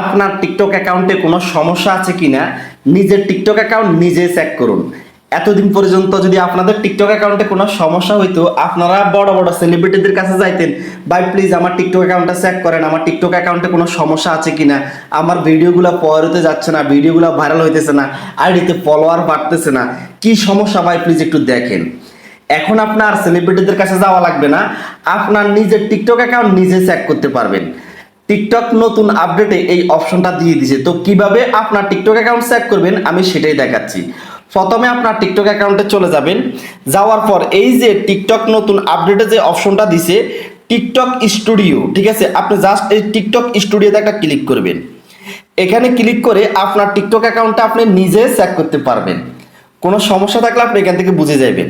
আপনার টিকটক অ্যাকাউন্টে কোনো সমস্যা আছে কিনা, নিজের টিকটক অ্যাকাউন্ট নিজে চেক করুন। এতদিন পর্যন্ত যদি আপনাদের টিকটক অ্যাকাউন্টে কোনো সমস্যা হইতো, আপনারা বড় বড় সেলিব্রিটিদের কাছে যাইতেন, ভাই প্লিজ আমার টিকটক অ্যাকাউন্টটা চেক করেন, আমার টিকটক অ্যাকাউন্টে কোনো সমস্যা আছে কিনা? আমার ভিডিওগুলো পরেতে যাচ্ছে না, ভিডিওগুলো ভাইরাল হইতেছে না, আইডিতে ফলোয়ার বাড়তেছে না। কি সমস্যা ভাই প্লিজ একটু দেখেন। এখন আপনার সেলিব্রিটিদের কাছে যাওয়া লাগবে না, আপনার নিজের টিকটক অ্যাকাউন্ট নিজে চেক করতে পারবেন। টিকটক নতুন আপডেটে এই অপশনটা দিয়ে দিয়েছে। তো কীভাবে আপনার টিকটক অ্যাকাউন্ট চেক করবেন? আমি সেটাই দেখাচ্ছি। প্রথমে আপনার টিকটক অ্যাকাউন্টে চলে যাবেন। যাওয়ার পর এই যে টিকটক নতুন আপডেটে যে অপশনটা দিছে টিকটক স্টুডিও ঠিক আছে? আপনি জাস্ট এই টিকটক স্টুডিওতে একটা ক্লিক করবেন। এখানে ক্লিক করে আপনার টিকটক অ্যাকাউন্টটা আপনি নিজে চেক করতে পারবেন। কোনো সমস্যা থাকলে আপনি এখান থেকে বুঝে যাবেন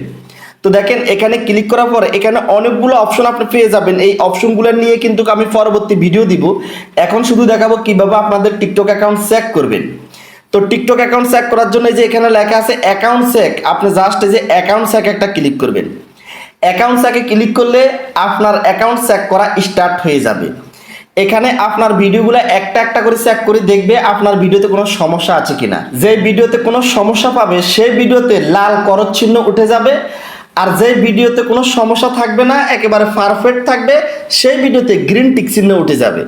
তো দেখেন, এখানে ক্লিক করার পর এখানে অনেকগুলো অপশন আপনি পেয়ে যাবেন। এই অপশনগুলো নিয়ে কিন্তু আমি পরবর্তী ভিডিও দিব। এখন শুধু দেখাবো কীভাবে আপনাদের টিকটক অ্যাকাউন্ট চেক করবেন। তো টিকটক অ্যাকাউন্ট চেক করার জন্য যে এখানে লেখা আছে অ্যাকাউন্ট চেক আপনি জাস্ট যে অ্যাকাউন্ট চেক একটা ক্লিক করবেন। অ্যাকাউন্ট চেকে ক্লিক করলে আপনার অ্যাকাউন্ট চেক করা স্টার্ট হয়ে যাবে। এখানে আপনার ভিডিওগুলো একটা একটা করে চেক করে দেখবে আপনার ভিডিওতে কোনো সমস্যা আছে কিনা। যে ভিডিওতে কোনো সমস্যা পাবে, সেই ভিডিওতে লাল করত চিহ্ন উঠে যাবে। আর যে ভিডিওতে কোনো সমস্যা থাকবে না, একেবারে পারফেক্ট থাকবে, সেই ভিডিওতে গ্রিন টিক চিহ্ন উঠে যাবে।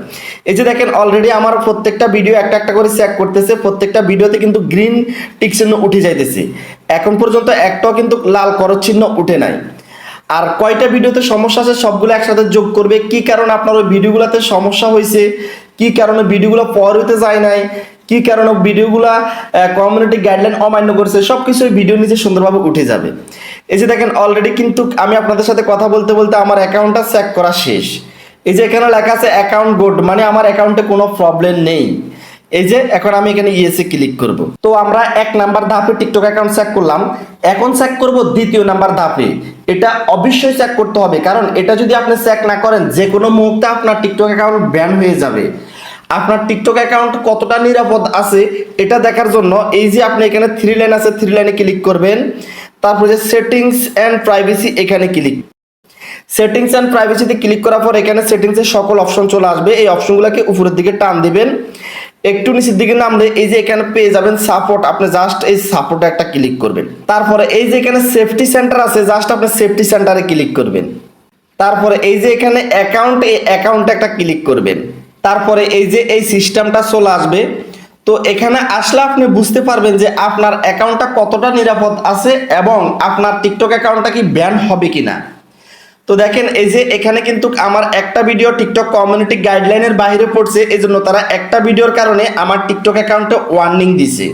এই যে দেখেন অলরেডি আমার প্রত্যেকটা ভিডিও একটা একটা করে চেক করতেছে, প্রত্যেকটা ভিডিওতে কিন্তু গ্রিন টিক চিহ্ন উঠে যাইতেছে। এখন পর্যন্ত একটাও কিন্তু লাল করত চিহ্ন উঠে নাই। আর কয়টা ভিডিওতে সমস্যা আছে সবগুলো একসাথে যোগ করবে, কি কারণে আপনার ওই ভিডিওগুলোতে সমস্যা হয়েছে কি কারণে ভিডিওগুলো পরতে যায় নাই কি কারণে ভিডিওগুলা কমিউনিটি গাইডলাইন অমান্য করছে সব কিছু ভিডিও নিচে সুন্দরভাবে উঠে যাবে। এই যে দেখেন অলরেডি কিন্তু আমি আপনাদের সাথে কথা বলতে বলতে আমার অ্যাকাউন্টটা চেক করা শেষ। এই যে এখানে লেখা আছে অ্যাকাউন্ট গুড মানে আমার অ্যাকাউন্টে কোনো প্রবলেম নেই। এই যে এখন আমি এখানে ইয়েসে ক্লিক করব। তো আমরা এক নাম্বার ধাপে টিকটক অ্যাকাউন্ট চেক করলাম। এখন চেক করব দ্বিতীয় নাম্বার ধাপে। এটা অবশ্যই চেক করতে হবে, কারণ এটা যদি আপনি চেক না করেন যে কোনো মুহূর্তে আপনার টিকটক অ্যাকাউন্ট ব্যান হয়ে যাবে। আপনার টিকটক অ্যাকাউন্ট কতটা নিরাপদ আছে, এটা দেখার জন্য এই যে আপনি এখানে থ্রি লাইন আছে থ্রি লাইনে ক্লিক করবেন। তারপর যে সেটিংস অ্যান্ড প্রাইভেসি এখানে ক্লিক সেটিংস অ্যান্ড প্রাইভেসিতে ক্লিক করার পর এখানে সেটিংসের সকল অপশন চলে আসবে। এই অপশনগুলোকে উপরের দিকে টান দিবেন। একটু নিচের দিকে নামলে এই যে এখানে পেয়ে যাবেন সাপোর্ট আপনি জাস্ট এই সাপোর্টে একটা ক্লিক করবেন। তারপরে এই যে এখানে সেফটি সেন্টার আছে জাস্ট আপনি সেফটি সেন্টারে ক্লিক করবেন। তারপরে এই যে এখানে অ্যাকাউন্ট এই অ্যাকাউন্টে একটা ক্লিক করবেন। তারপরে এই যে এই সিস্টেমটা চলে আসবে, তো এখানে আসলে আপনি বুঝতে পারবেন যে আপনার অ্যাকাউন্টটা কতটা নিরাপদ আছে এবং আপনার টিকটক অ্যাকাউন্টটা কি ব্যান হবে কিনা। তো দেখেন, এই যে এখানে কিন্তু আমার একটা ভিডিও টিকটক কমিউনিটি গাইডলাইনের বাইরে পড়ছে এই জন্য তারা একটা ভিডিওর কারণে আমার টিকটক অ্যাকাউন্টে ওয়ার্নিং দিছে।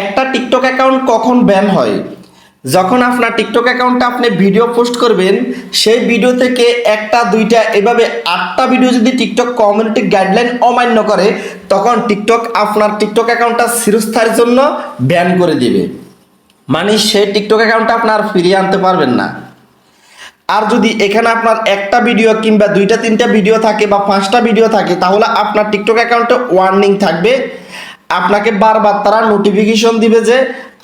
একটা টিকটক অ্যাকাউন্ট কখন ব্যান হয়? যখন আপনার টিকটক অ্যাকাউন্টে আপনি ভিডিও পোস্ট করবেন সেই ভিডিও থেকে একটা, দুইটা, এভাবে আটটা ভিডিও যদি টিকটক কমিউনিটি গাইডলাইন অমান্য করে, তখন টিকটক আপনার টিকটক অ্যাকাউন্টটা চিরস্থায়ীর জন্য ব্যান করে দিবে। মানে সেই টিকটক অ্যাকাউন্টটা আপনার ফিরিয়ে আনতে পারবেন না। আর যদি এখানে আপনার একটা ভিডিও কিংবা দুইটা, তিনটা ভিডিও থাকে বা পাঁচটা ভিডিও থাকে, তাহলে আপনার টিকটক অ্যাকাউন্টে ওয়ার্নিং থাকবে। আপনাকে বারবার তারা নোটিফিকেশন দিবে যে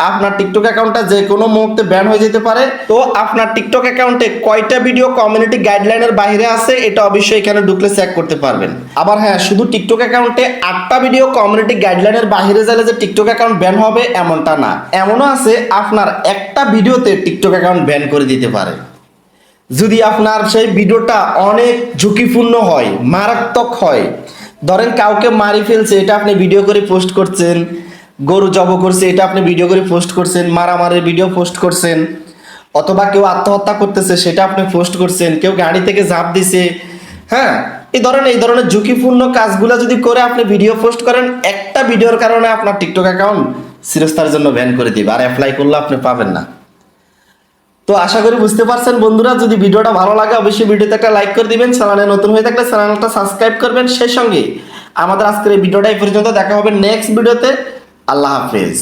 আপনার টিকটক অ্যাকাউন্টটা যে কোনো মুহূর্তে ব্যান হয়ে যেতে পারে। তো আপনার টিকটক অ্যাকাউন্টে কয়টা ভিডিও কমিউনিটি গাইডলাইনের বাইরে আছে, এটা অবশ্যই এখানে ঢুকলে চেক করতে পারবেন। আবার হ্যাঁ শুধু টিকটক অ্যাকাউন্টে আটটা ভিডিও কমিউনিটি গাইডলাইনের বাইরে গেলে যে টিকটক অ্যাকাউন্ট ব্যান হবে, এমনটা না। এমনও আছে, আপনার একটা ভিডিওতে টিকটক অ্যাকাউন্ট ব্যান করে দিতে পারে। যদি আপনার সেই ভিডিওটা অনেক ঝুঁকিপূর্ণ হয়, মারাত্মক হয় ধরেন কাউকে মারি ফেলছে, এটা আপনি ভিডিও করে পোস্ট করছেন, গরু জব করছে, এটা আপনি ভিডিও করে পোস্ট করছেন, মারামারির ভিডিও পোস্ট করছেন, অথবা কেউ আত্মহত্যা করতেছে, সেটা আপনি পোস্ট করছেন, কেউ গাড়ি থেকে ঝাঁপ দিছে হ্যাঁ? এই ধরনের এই ধরনের ঝুঁকিপূর্ণ কাজগুলো যদি করে আপনি ভিডিও পোস্ট করেন, একটা ভিডিওর কারণে আপনার টিকটক অ্যাকাউন্ট চিরস্থার জন্য ব্যান করে দিবে, আর অ্যাপ্লাই করলে আপনি পাবেন না। তো আশা করি বুঝতে পারছেন বন্ধুরা, যদি ভিডিওটা ভালো লাগে, অবশ্যই ভিডিওতে একটা লাইক করে দিবেন। চ্যানেলে নতুন হয়ে থাকলে চ্যানেলটা সাবস্ক্রাইব করবেন। সেই সঙ্গে আমাদের আজকের এই ভিডিওটা এই পর্যন্ত। দেখা হবে নেক্সট ভিডিওতে আল্লাহ হাফেজ।